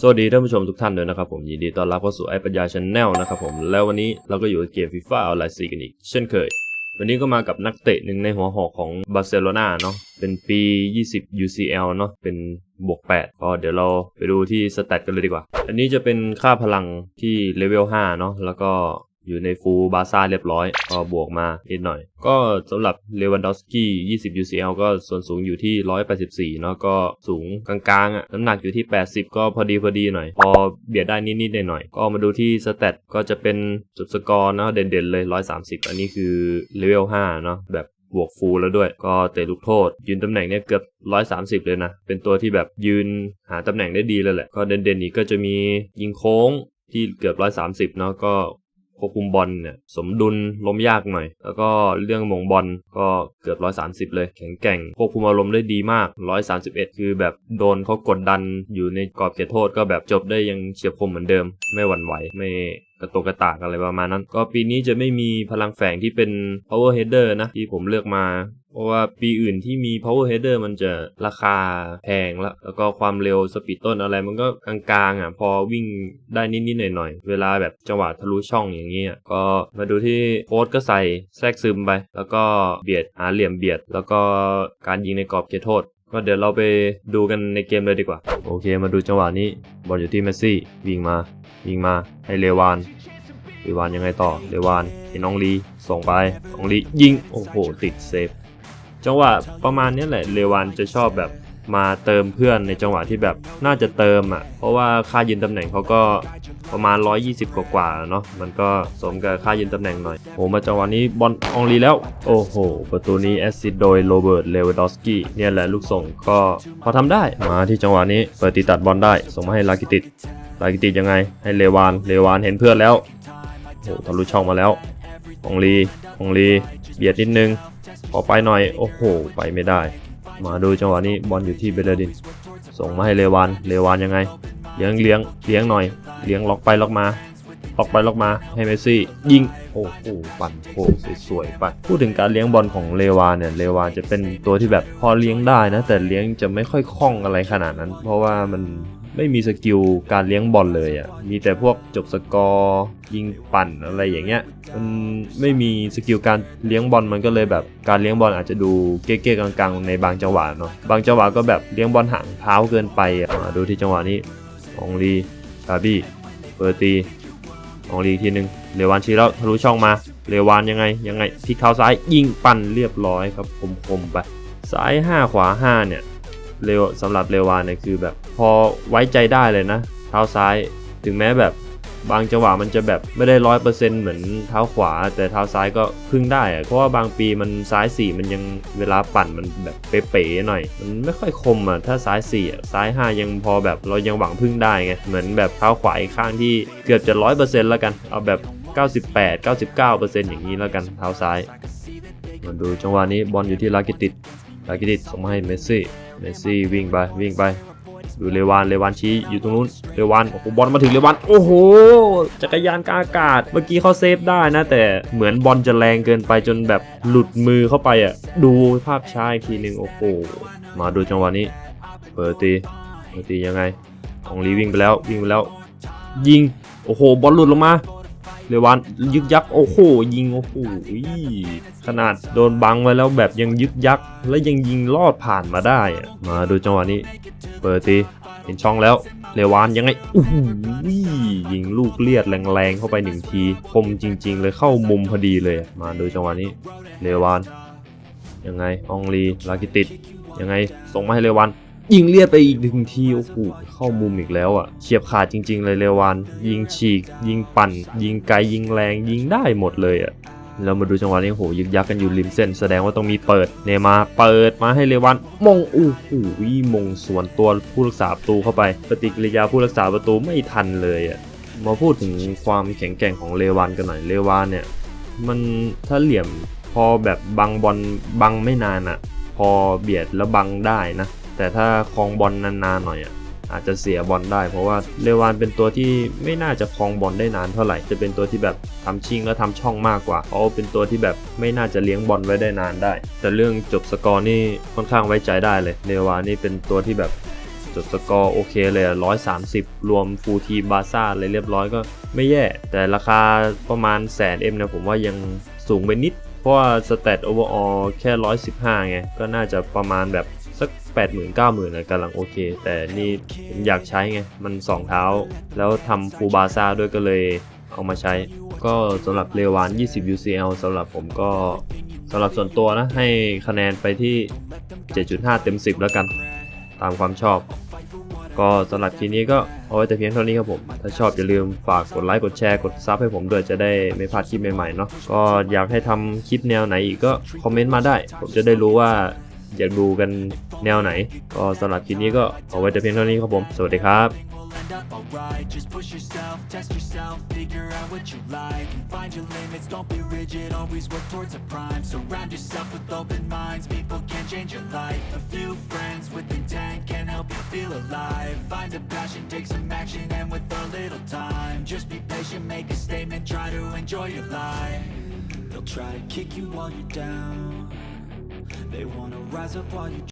สวัสดีท่านผู้ชมทุกท่านด้วยนะครับผมยินดีต้อนรับเข้าสู่ไอปัญญาชาแนลนะครับผมแล้ววันนี้เราก็อยู่กับเกมฟีฟ่าออนไลน์ซีกันอีก เช่นเคย วันนี้ก็มากับนักเตะหนึ่งในหัวหอกของบาร์เซโลนาเนาะเป็นปี 20 UCL เนาะเป็นบวก8ก็เดี๋ยวเราไปดูที่สแตทกันเลยดีกว่า อันนี้จะเป็นค่าพลังที่เลเวล5เนาะแล้วก็ อยู่ในฟูลบาซ่าเรียบร้อยก็บวกมานิดหน่อย ก็สำหรับเลวันดอสกี้20 UCL ก็ส่วนสูงอยู่ที่ 184 เนาะก็สูงกลางๆอะน้ำหนักอยู่ที่ 80 ก็พอดีพอดีหน่อย พอเบียดได้นิดๆหน่อยๆก็มาดูที่สเตตก็จะเป็นจุดสกอร์เนาะเด่นๆเลย 130 อันนี้คือเลเวล5เนาะแบบบวกฟูลแล้วด้วย ก็เตะลูกโทษ ยืนตำแหน่งเนี่ยเกือบ 130 เลยนะ เป็นตัวที่แบบยืนหาตำแหน่งได้ดีเลยแหละ ก็เด่นๆอีกก็จะมียิงโค้งที่เกือบ 130 เนาะก็ ควบคุมบอลเนี่ยสมดุลล้มยากหน่อย แล้วก็เรื่องมงบอลก็เกือบ 130 เลย แข็งแกร่งควบคุมอารมณ์ได้ดีมาก 131 คือแบบโดนเขากดดันอยู่ในกรอบเขตโทษก็แบบจบได้ยังเฉียบคมเหมือนเดิม ไม่หวั่นไหวไม่กระโตกกระตากอะไรประมาณนั้น ก็ปีนี้จะไม่มีพลังแฝงที่เป็น power header นะ ที่ผมเลือกมา ราะว่าปีอื่นที่มี power header มันจะราคาแพงแล้ว แล้วก็ความเร็วสปีดต้นอะไรมันก็กลางๆอะพอวิ่งได้นิดๆหน่อยๆ เวลาแบบจังหวะทะลุช่องอย่างเงี้ยก็มาดูที่โค้ดก็ใส่แทรกซึมไป แล้วก็เบียดหาเหลี่ยมเบียด แล้วก็การยิงในกรอบเขตโทษก็เดี๋ยวเราไปดูกันในเกมเลยดีกว่า โอเคมาดูจังหวะนี้ บอลอยู่ที่เมสซี่วิ่งมาวิ่งมาให้เลวานเลวานยังไงต่อเลวานเห็นน้องลีส่งไปน้องลียิงโอ้โหติดเซฟ จังหวะประมาณนี้แหละเลวานจะชอบแบบมาเติมเพื่อนในจังหวะที่แบบน่าจะเติมอะ เพราะว่าค่ายืนตำแหน่งเขาก็ประมาณ 120 กว่าๆเนาะมันก็สมกับค่ายืนตำแหน่งหน่อยโอ้มาจังหวะนี้บอลอองลีแล้ว โอ้โห ประตูนี้แอสซิดโดยโรเบิร์ตเลวดอสกี้เนี่ยแหละลูกส่งก็พอทำได้มาที่จังหวะนี้เปิดตีตัดบอลได้ ส่งมาให้ลากิติดลากิติดยังไง ให้เลวานเลวานเห็นเพื่อนแล้วโอ้ทะลุช่องมาแล้วองลีองลีเบียดนิดนึง ขอไปหน่อย โอ้โห ไปไม่ได้ มาดูจังหวะนี้บอลอยู่ที่เบลเดิน ส่งมาให้เลวานเลวานยังไง เลี้ยงเลี้ยงเลี้ยงหน่อย เลี้ยงล็อกไปล็อกมา ล็อกไปล็อกมาให้เมสซี่ ยิง โอ้โห ปั่นโค้สวยๆปั่นพูดถึงการเลี้ยงบอลของเลวานเนี่ย เลวานจะเป็นตัวที่แบบพอเลี้ยงได้นะ แต่เลี้ยงจะไม่ค่อยคล่องอะไรขนาดนั้น เพราะว่ามัน ไม่มีสกิลการเลี้ยงบอลเลยอะ่ะ มีแต่พวกจบสกอร์ยิงปั่นอะไรอย่างเงี้ย มันไม่มีสกิลการเลี้ยงบอลมันก็เลยแบบการเลี้ยงบอลอาจจะดูเก๊ๆกังๆในบางจังหวะเนาะ บางจังหวะก็แบบเลี้ยงบอลห่างเท้าเกินไปอะดูที่จังหวะนี้องลีชาบี้เปิดตีองลีทีหนึ่งเลวานชี้แล้วทะลุช่องมาเลวานยังไงยังไงพลิกเท้าซ้ายยิงปั่นเรียบร้อยครับคมๆไปซ้าย 5 ขวา 5 เนี่ย เรวสำหรับเรวานเนี่ยคือแบบพอไว้ใจได้เลยนะ เท้าซ้ายถึงแม้แบบบางจังหวะมันจะแบบไม่ได้ร้อยเปอร์เซ็นต์เหมือนเท้าขวา แต่เท้าซ้ายก็พึ่งได้อะเพราะว่าบางปีมันซ้ายสี่มันยังเวลาปั่นมันแบบเป๋ๆหน่อย มันไม่ค่อยคมอะถ้าซ้ายสี่ซ้ายห้ายังพอแบบเรายังหวังพึ่งได้ไงเหมือนแบบเท้าขวาอีกข้างที่เกือบจะร้อยเปอร์เซ็นต์แล้วกัน เอาแบบ 98 99%อย่างนี้แล้วกันเท้าซ้ายมาดูจังหวะนี้บอลอยู่ที่ลากิติด ลากิติดส่งมาให้เมสซี่ เมสซี่วิ่งไปวิ่งไป ดูเลวาน เลวานชี้อยู่ตรงนู้น เลวาน โอ้โหบอลมาถึงเลวาน โอ้โห จักรยานกาอากาศ เมื่อกี้เขาเซฟได้นะ แต่เหมือนบอลจะแรงเกินไปจนแบบหลุดมือเข้าไปอะ ดูภาพช้าอีกทีหนึ่งโอ้โห มาดูจังหวะนี้ เปิดตี เปิดตียังไงองลีวิ่งไปแล้ววิ่งไปแล้ว ยิง โอ้โห บอลหลุดลงมา เลวานยึกยักโอ้โหยิงโอ้โหขนาดโดนบังไว้แล้วแบบยังยึกยักและยังยิงลอดผ่านมาได้อะมาดูจังหวะนี้ เปิดตีเห็นช่องแล้วเลวานยังไงอู้หูยิงลูกเลียดแรงๆเข้าไปหนึ่งทีคมจริง ๆ เลยเข้ามุมพอดีเลยมาดูจังหวะนี้เลวานยังไงอองลีลากิติดยังไงส่งมาให้เลวาน ยิงเลียดไปอีกหนึ่งทีโอ้โหเข้ามุมอีกแล้วอะเฉียบขาดจริง ๆ เลยเลวาน ยิงฉีก ยิงปั่น ยิงไกลยิงแรงยิงได้หมดเลยอะเรามาดูจังหวะนี้โอ้โหยึกยักกันอยู่ริมเส้น แสดงว่าต้องมีเปิดเนมาเปิดมาให้เลวานมงโอ้โหมงสวนตัวผู้รักษาประตูเข้าไป ปฏิกิริยาผู้รักษาประตูไม่ทันเลยอะมาพูดถึงความแข็งแกร่งของเลวานกันหน่อยเลวานเนี่ย มันถ้าเหลี่ยมพอแบบบังบอลบังไม่นานอะ่ะ พอเบียดแล้วบังได้นะ แต่ถ้าคลองบอลนานๆหน่อยอะอาจจะเสียบอลได้ เพราะว่าเลวานเป็นตัวที่ไม่น่าจะครองบอลได้นานเท่าไหร่จะเป็นตัวที่แบบทำชิงแล้วทำช่องมากกว่าเพราะเป็นตัวที่แบบไม่น่าจะเลี้ยงบอลไว้ได้นานได้ แต่เรื่องจบสกอร์นี่ค่อนข้างไว้ใจได้เลยเลวานนี่เป็นตัวที่แบบจดสกอร์โอเคเลยร้อยสามสิบรวมฟูทีบาซ่าเลยเรียบร้อยก็ไม่แย่ แต่ราคาประมาณแสนเอ็มเนี่ยผมว่ายังสูงไปนิด เพราะว่าสเตตโอเวอร์ออแค่ร้อยสิบห้าไง ก็น่าจะประมาณแบบ สักแปดหมื่นเก้าหมื่นกำลังโอเค แต่นี่ผมอยากใช้ไง มันสองเท้า แล้วทำฟูบาซ่าด้วยก็เลยเอามาใช้ ก็สำหรับเลวาน 20 UCL สำหรับผมก็สำหรับส่วนตัวนะ ให้คะแนนไปที่ 7.5 เต็ม 10 แล้วกัน ตามความชอบ ก็สำหรับคลิปนี้ก็เอาไว้แต่เพียงเท่านี้ครับผม ถ้าชอบอย่าลืมฝากกดไลค์ กดแชร์ กดซับให้ผมด้วยจะได้ไม่พลาดคลิปใหม่ๆเนาะ ก็อยากให้ทำคลิปแนวไหนอีกก็คอมเมนต์มาได้ ผมจะได้รู้ว่า อยากดูกันแนวไหน ก็สำหรับคลิปนี้ก็เอาไว้แต่เพียงเท่านี้ครับผม สวัสดีครับ end up alright Just push yourself, test yourself, figure out what you like And find your limits, don't be rigid, always work towards a prime Surround yourself with open minds, people can change your life A few friends with intent can help you feel alive Find a passion, take some action, and with a little time Just be patient, make a statement, try to enjoy your life They'll try to kick you while you're down They wanna rise up while you